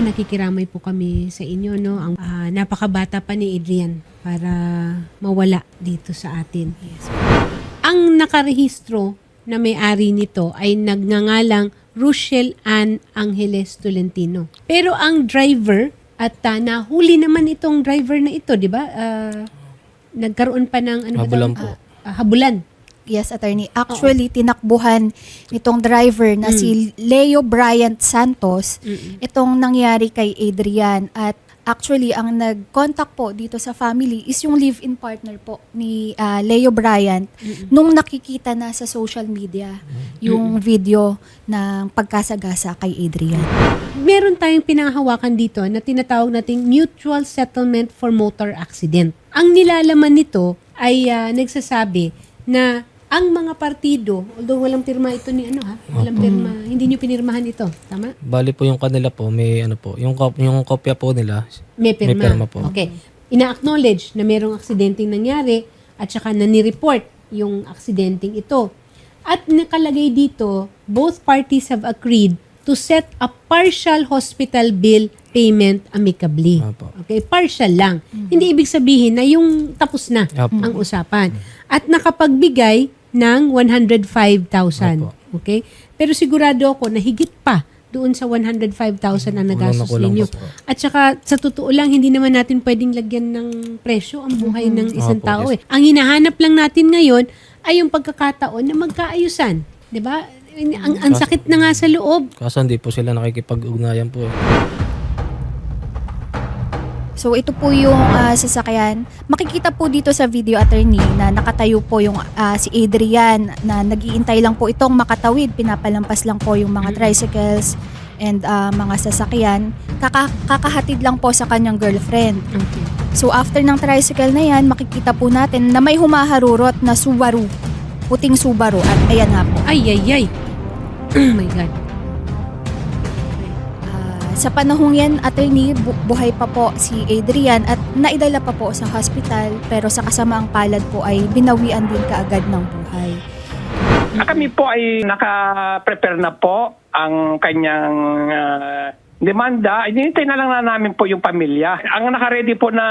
Nakikiramay po kami sa inyo, no? Ang ah, napakabata pa ni Adrian para mawala dito sa atin. Ang nakarehistro na may-ari nito ay nagngangalang Rochelle Ann Angeles Tolentino. Pero ang driver at ah, nahuli naman itong driver na ito, di ba? Ah, nagkaroon pa ng ano ba Habulan tawag? po. Ah, habulan. Yes, attorney. Actually, tinakbuhan nitong driver na si Leo Bryant Santos itong nangyari kay Adrian at actually ang nag-contact po dito sa family is yung live-in partner po ni ah, Leo Bryant nung nakikita na sa social media yung video ng pagkasagasa kay Adrian. meron tayong pinanghawakan dito na tinatawag nating mutual settlement for motor accident. Ang nilalaman nito ay ah, nagsasabi na ang mga partido, although walang pirma ito ni ano ha, walang pirma, hindi nyo pinirmahan ito, tama? Bali po yung kanila po, may ano po, yung, kop- yung kopya po nila, May pirma. May pirma po. Okay. Ina-acknowledge na merong aksidenteng nangyari at saka nani-report yung aksidenteng ito. At nakalagay dito, both parties have agreed to set a partial hospital bill payment amicably. Apo. Okay, partial lang. Hindi ibig sabihin na yung tapos na Apo. ang usapan. At nakapagbigay ng 105,000. Apo. Okay? Pero sigurado ako na higit pa doon sa 105,000 na nagastos ninyo. At saka sa totoo lang hindi naman natin pwedeng lagyan ng presyo ang buhay ng isang Opo, tao yes. eh. Ang hinahanap lang natin ngayon ay yung pagkakataon na magkaayusan, 'di ba? Ang, ang sakit na nga sa loob. kaso hindi po sila nakikipag-ugnayan po. eh. So ito po yung ah, sasakyan. Makikita po dito sa video attorney na nakatayo po yung ah, si Adrian na nagiintay lang po itong makatawid. Pinapalampas lang po yung mga tricycles and ah, mga sasakyan. Kaka- kakahatid lang po sa kanyang girlfriend. Okay. So after ng tricycle na yan, makikita po natin na may humaharurot na Subaru. Puting Subaru. At ayan nga po. Ay ay ay. oh my god. Sa panahong yan, attorney, bu- buhay pa po si Adrian at naidala pa po sa hospital pero sa kasamaang palad po ay binawian din kaagad ng buhay. Ah, Kami po ay naka-prepare na po ang kanyang ah, demanda. Inintay na lang na namin po yung pamilya. Ang naka-ready po na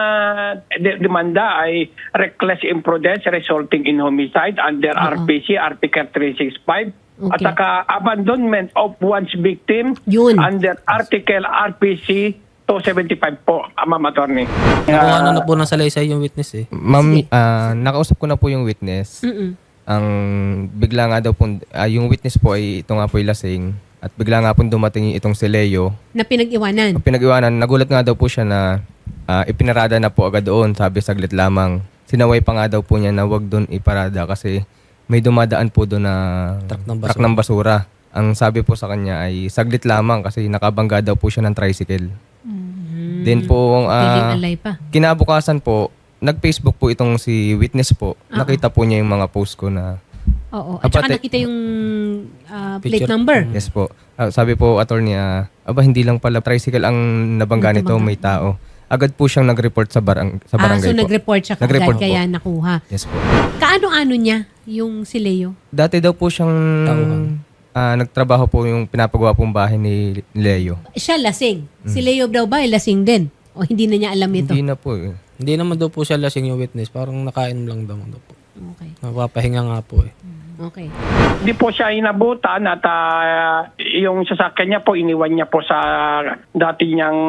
de- demanda ay reckless imprudence resulting in homicide under Oo. RPC Article 365 at Okay. saka abandonment of one's victim Yun. under Article RPC 275 po, ah, Ma'am Attorney. Nakuha na na po ng salaysay yung witness eh. Ma'am, ah, nakausap ko na po yung witness. Mm-mm. Ang bigla nga daw po, ah, yung witness po ay ito nga po yung lasing. At bigla nga po dumating itong si Leo. Na pinag-iwanan. Pinag-iwanan, nagulat nga daw po siya na ah, ipinarada na po agad doon. Sabi saglit lamang. Sinaway pa nga daw po niya na wag doon iparada kasi may dumadaan po doon na Truck ng basura. truck ng basura. Ang sabi po sa kanya ay saglit lamang kasi nakabangga daw po siya ng tricycle. Then po, ah, pa. kinabukasan po, nag-Facebook po itong si witness po. Ah. Nakita po niya yung mga post ko na Oo. At saka Apate- nakita yung ah, plate Picture. number. yes po. Ah, sabi po attorney, ah, aba hindi lang pala tricycle ang nabangga Ang nito, may tao. Agad po siyang nag-report sa barang sa Ah, barangay so po. nag-report siya kagad Nag-report po. kaya nakuha. Yes po. Kaano-ano niya yung si Leo? Dati daw po siyang ah, nagtrabaho po yung pinapagawa pong bahay ni Leo. Siya lasing. Si Leo daw ba ay lasing din? O hindi na niya alam ito? Hindi na po eh. Hindi naman daw po siya lasing yung witness, parang nakain lang daw, daw po. Okay. Napapahinga nga po eh. Okay. Hindi po siya inabutan at ah, yung sasakyan niya po iniwan niya po sa dati niyang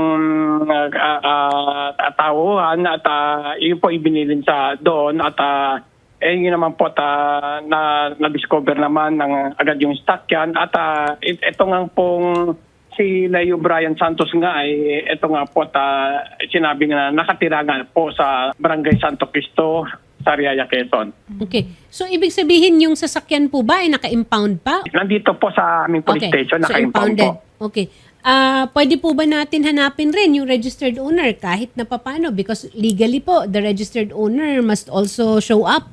uh, uh, tauhan at ah, yun po ibinilin sa doon at uh, eh yun naman po ta, na na-discover naman ng agad yung stock at ah, it, ito nga pong si Leo Brian Santos nga ay ito nga po ta, sinabi nga na nakatira nga po sa Barangay Santo Cristo, Sariaya, Quezon. Okay. So, ibig sabihin yung sasakyan po ba ay naka-impound pa? Nandito po sa aming police station, naka-impound po. Okay. Ah, pwede po ba natin hanapin rin yung registered owner kahit na papano? Because legally po, the registered owner must also show up.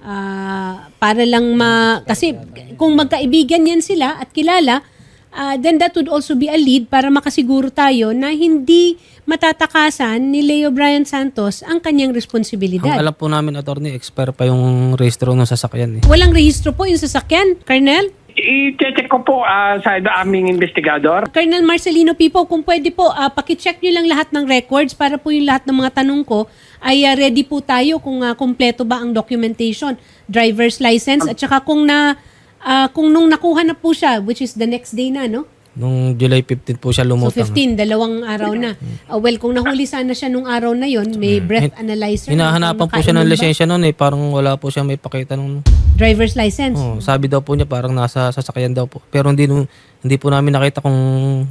Ah, para lang ma... Kasi kung magkaibigan yan sila at kilala, ah, then that would also be a lead para makasiguro tayo na hindi matatakasan ni Leo Brian Santos ang kanyang Ang responsibilidad. alam po namin, attorney, expire pa yung registro ng sasakyan eh. Walang rehistro po yung sasakyan, Colonel? I-check ko po ah, sa aming investigador. Colonel Marcelino Pipo, kung pwede po, uh, pakicheck nyo lang lahat ng records para po yung lahat ng mga tanong ko ay ah, ready po tayo kung ah, kumpleto ba ang documentation, driver's license, at saka kung na ah, kung nung nakuha na po siya, which is the next day na, no? Nung July 15 po siya So lumutang. 15, dalawang araw na. Ah, well, kung nahuli sana siya nung araw na yon, may breath analyzer. Hinahanapan po siya ng lisensya noon eh. Parang wala po siya may pakita nung... Driver's license. Oh, sabi daw po niya parang nasa sasakyan daw po. Pero hindi, nung- hindi po namin nakita kung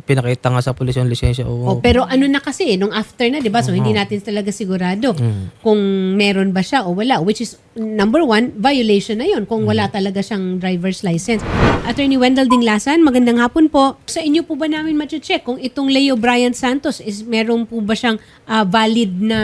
pinakita nga sa pulis yung lisensya o... Oh, pero ano na kasi, nung after na, di ba? So, hindi natin talaga sigurado kung meron ba siya o wala. Which is, number one, violation na yun kung wala talaga siyang driver's license. Attorney Wendell Dinglasan, magandang hapon po. Sa inyo po ba namin check kung itong Leo Brian Santos is meron po ba siyang ah, valid na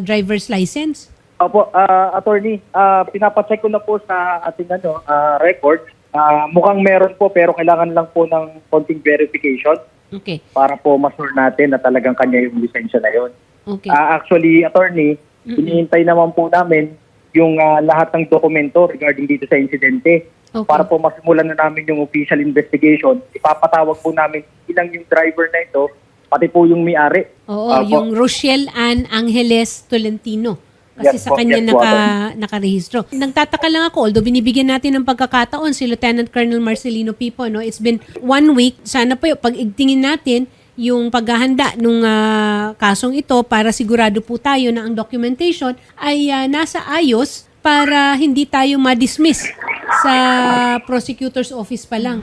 driver's license? Opo, ah, attorney, ah, pinapacheck ko na po sa ating ano, ah, record. Ah, mukhang meron po pero kailangan lang po ng konting verification Okay. para po masure natin na talagang kanya yung lisensya na yun. Okay. Ah, actually, attorney, hinihintay naman po namin yung ah, lahat ng dokumento regarding dito sa insidente. Okay. Para po masimulan na namin yung official investigation, ipapatawag po namin ilang yung driver na ito, pati po yung may-ari. Oo, Opo. yung Rochelle Ann Angeles Tolentino. Kasi Yes sa po, kanya yes po, naka, nakarehistro. Nagtataka lang ako, although binibigyan natin ng pagkakataon si Lieutenant Colonel Marcelino Pipo, no? it's been one week. Sana po yung pag-igtingin natin yung paghahanda nung ah, kasong ito para sigurado po tayo na ang documentation ay ah, nasa ayos para hindi tayo ma-dismiss sa prosecutor's office pa lang.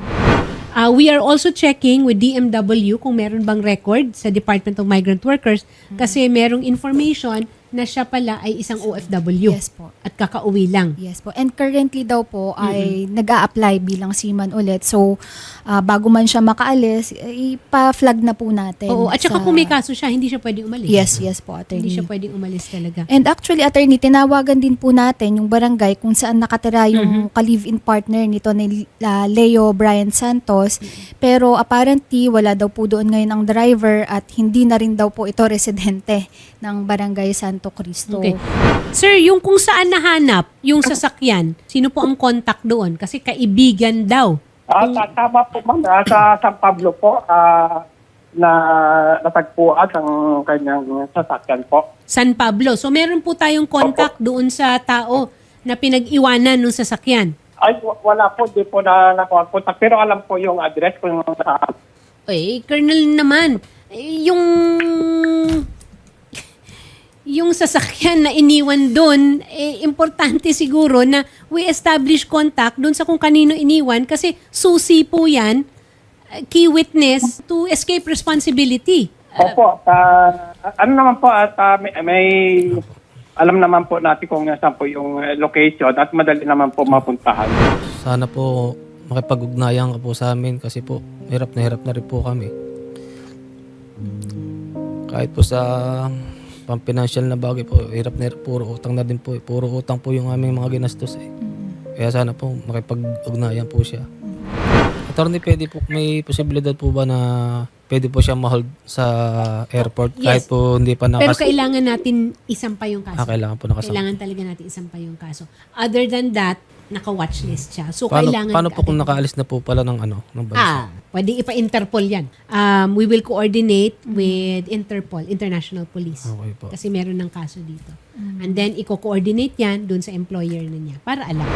Uh, we are also checking with DMW kung meron bang record sa Department of Migrant Workers kasi merong information na siya pala ay isang OFW Yes po. at kakauwi lang. Yes po. And currently daw po ay nag apply bilang seaman ulit. So, ah, bago man siya makaalis, eh, ipa-flag na po natin. Oo, at saka sa- kung may kaso siya, hindi siya pwedeng umalis. Yes, yes po, attorney. Hindi siya pwedeng umalis talaga. And actually, attorney, tinawagan din po natin yung barangay kung saan nakatira yung ka-live-in partner nito ni ah, Leo Brian Santos. Pero apparently, wala daw po doon ngayon ang driver at hindi na rin daw po ito residente ng barangay Santo Cristo. Okay. Sir, yung kung saan nahanap yung sasakyan, sino po ang contact doon? Kasi kaibigan daw. Ah, ta- tama po ma'am, Ah, sa San Pablo po, ah, na natagpuan ang kanyang sasakyan po. San Pablo. So meron po tayong contact doon sa tao na pinag-iwanan ng sasakyan. Ay, wa- wala po, di po na nakuha po. Pero alam po yung address kung saan. Eh, Colonel naman, eh, yung yung sasakyan na iniwan doon, eh, importante siguro na we establish contact doon sa kung kanino iniwan kasi susi po yan, eh, key witness to escape responsibility. Opo, ah, ano naman po, at ah, may, may alam naman po natin kung saan po yung eh, location at madali naman po mapuntahan. Sana po makipag-ugnayan ka po sa amin kasi po hirap na hirap na rin po kami. Kahit po sa pang-financial na bagay po, hirap na hirap, puro utang na din po. eh. Puro utang po yung aming mga ginastos eh. Kaya sana po makipag-ugnayan po siya. Attorney, pwede po, may posibilidad po ba na pwede po siya ma-hold sa airport Yes. kahit po hindi pa Pero nakas... kailangan natin isampa yung kaso. Ah, kailangan po nakasama. Kailangan talaga natin isampa yung kaso. Other than that, naka-watchlist siya. So, Paano, kailangan... paano po kung nakaalis na po pala ng ano, ng bansa? Ah, pwede ipa-Interpol yan. Um, we will coordinate with Interpol, International Police. Okay po. Kasi meron ng kaso dito. And then, i-coordinate yan dun sa employer na niya para alam.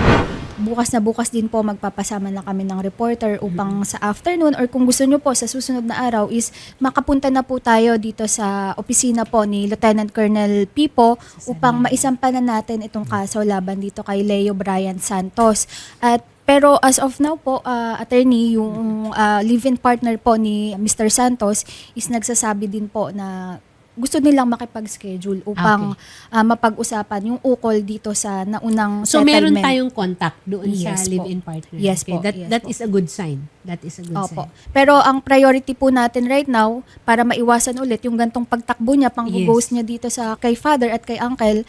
Bukas na bukas din po magpapasama na kami ng reporter upang sa afternoon or kung gusto nyo po sa susunod na araw is makapunta na po tayo dito sa opisina po ni Lieutenant Colonel Pipo upang maisampa na natin itong kaso laban dito kay Leo Brian Santos. At pero as of now po, ah, attorney, yung ah, live-in partner po ni Mr. Santos is nagsasabi din po na gusto nilang makipag-schedule upang ah, mapag-usapan yung ukol dito sa naunang So settlement. meron tayong contact doon sa Yes po. live-in partner. Yes okay. po, That yes that po. is a good sign. That is a good Opo. sign. Pero ang priority po natin right now, para maiwasan ulit yung gantong pagtakbo niya, pang Yes. ghost niya dito sa kay father at kay uncle,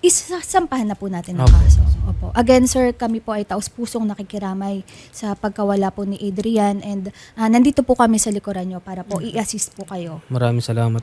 isasampahan na po natin ang Opo. kaso. Opo. Again, sir, kami po ay taus-pusong nakikiramay sa pagkawala po ni Adrian and ah, nandito po kami sa likuran nyo para po i-assist po kayo. Maraming salamat.